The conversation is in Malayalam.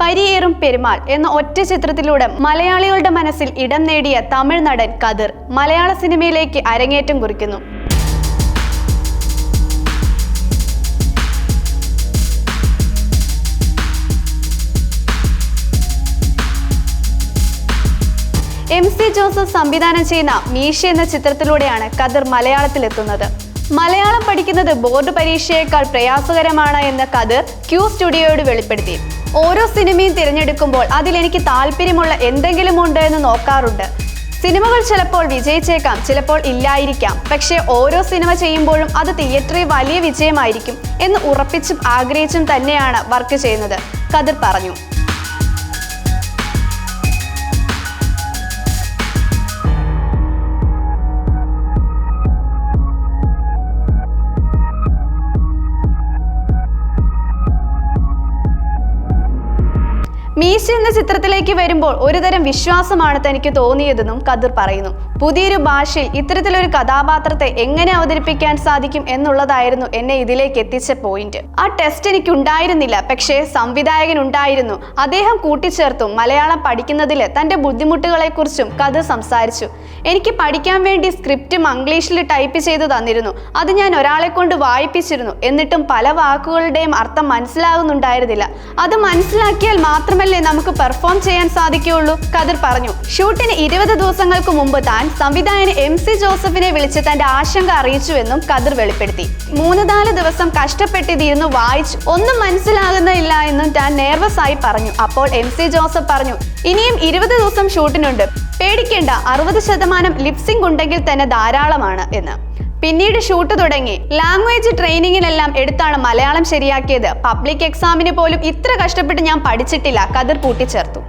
പരിയേറും പെരുമാൾ എന്ന ഒറ്റ ചിത്രത്തിലൂടെ മലയാളികളുടെ മനസ്സിൽ ഇടം നേടിയ തമിഴ് നടൻ കതിർ മലയാള സിനിമയിലേക്ക് അരങ്ങേറ്റം കുറിക്കുന്നു. എം സി ജോസഫ് സംവിധാനം ചെയ്യുന്ന മീശ എന്ന ചിത്രത്തിലൂടെയാണ് കതിർ മലയാളത്തിലെത്തുന്നത്. മലയാളം പഠിക്കുന്നത് ബോർഡ് പരീക്ഷയേക്കാൾ പ്രയാസകരമാണ് എന്ന് കതിർ ക്യൂ സ്റ്റുഡിയോയോട് വെളിപ്പെടുത്തി. ഓരോ സിനിമയും തിരഞ്ഞെടുക്കുമ്പോൾ അതിൽ എനിക്ക് താല്പര്യമുള്ള എന്തെങ്കിലും ഉണ്ട് എന്ന് നോക്കാറുണ്ട്. സിനിമകൾ ചിലപ്പോൾ വിജയിച്ചേക്കാം ചിലപ്പോൾ ഇല്ലായിരിക്കാം. പക്ഷേ ഓരോ സിനിമ ചെയ്യുമ്പോഴും അത് തിയേറ്ററിൽ വലിയ വിജയമായിരിക്കും എന്ന് ഉറപ്പിച്ചും ആഗ്രഹിച്ചും തന്നെയാണ് വർക്ക് ചെയ്യുന്നത്. കതിർ പറഞ്ഞു. മീശ എന്ന ചിത്രത്തിലേക്ക് വരുമ്പോൾ ഒരുതരം വിശ്വാസമാണ് തനിക്ക് തോന്നിയതെന്നും കദർ പറയുന്നു. പുതിയൊരു ഭാഷയിൽ ഇത്തരത്തിലൊരു കഥാപാത്രത്തെ എങ്ങനെ അവതരിപ്പിക്കാൻ സാധിക്കും എന്നുള്ളതായിരുന്നു എന്നെ ഇതിലേക്ക് എത്തിച്ച പോയിന്റ് ആ ടെസ്റ്റ് എനിക്ക് ഉണ്ടായിരുന്നില്ല പക്ഷേ സംവിധായകൻ ഉണ്ടായിരുന്നു അദ്ദേഹം കൂട്ടിച്ചേർത്തും മലയാളം പഠിക്കുന്നതിൽ തന്റെ ബുദ്ധിമുട്ടുകളെക്കുറിച്ചും കഥ സംസാരിച്ചു. എനിക്ക് പഠിക്കാൻ വേണ്ടി സ്ക്രിപ്റ്റ് മംഗ്ലീഷിൽ ടൈപ്പ് ചെയ്ത് തന്നിരുന്നു. അത് ഞാൻ ഒരാളെ കൊണ്ട് വായിപ്പിച്ചിരുന്നു. എന്നിട്ടും പല വാക്കുകളുടെയും അർത്ഥം മനസ്സിലാകുന്നുണ്ടായിരുന്നില്ല. അത് മനസ്സിലാക്കിയാൽ മാത്രമല്ലേ നമുക്ക് പെർഫോം ചെയ്യാൻ സാധിക്കുകയുള്ളൂ? കദർ പറഞ്ഞു ഷൂട്ടിന് ഇരുപത് ദിവസങ്ങൾക്ക് മുമ്പ് താൻ സംവിധായകൻ എം സി ജോസഫിനെ വിളിച്ച് തന്റെ ആശങ്ക അറിയിച്ചുവെന്നും കദർ വെളിപ്പെടുത്തി. മൂന്ന് നാല് ദിവസം കഷ്ടപ്പെട്ടിരുന്നു വായിച്ചു ഒന്നും മനസ്സിലാകുന്നില്ല എന്നും താൻ നെർവസ് ആയി പറഞ്ഞു. അപ്പോൾ എം സി ജോസഫ് പറഞ്ഞു ഇനിയും ഇരുപത് ദിവസം ഷൂട്ടിനുണ്ട്. പേടിക്കേണ്ട അറുപത് ശതമാനം ലിപ്സിംഗ് ഉണ്ടെങ്കിൽ തന്നെ ധാരാളമാണ് എന്ന്. പിന്നീട് ഷൂട്ട് തുടങ്ങി. ലാംഗ്വേജ് ട്രെയിനിങ്ങിനെല്ലാം എടുത്താണ് മലയാളം ശരിയാക്കിയത്. പബ്ലിക് എക്സാമിന് പോലും ഇത്ര കഷ്ടപ്പെട്ട് ഞാൻ പഠിച്ചിട്ടില്ല. കതിർ കൂട്ടിച്ചേർത്തു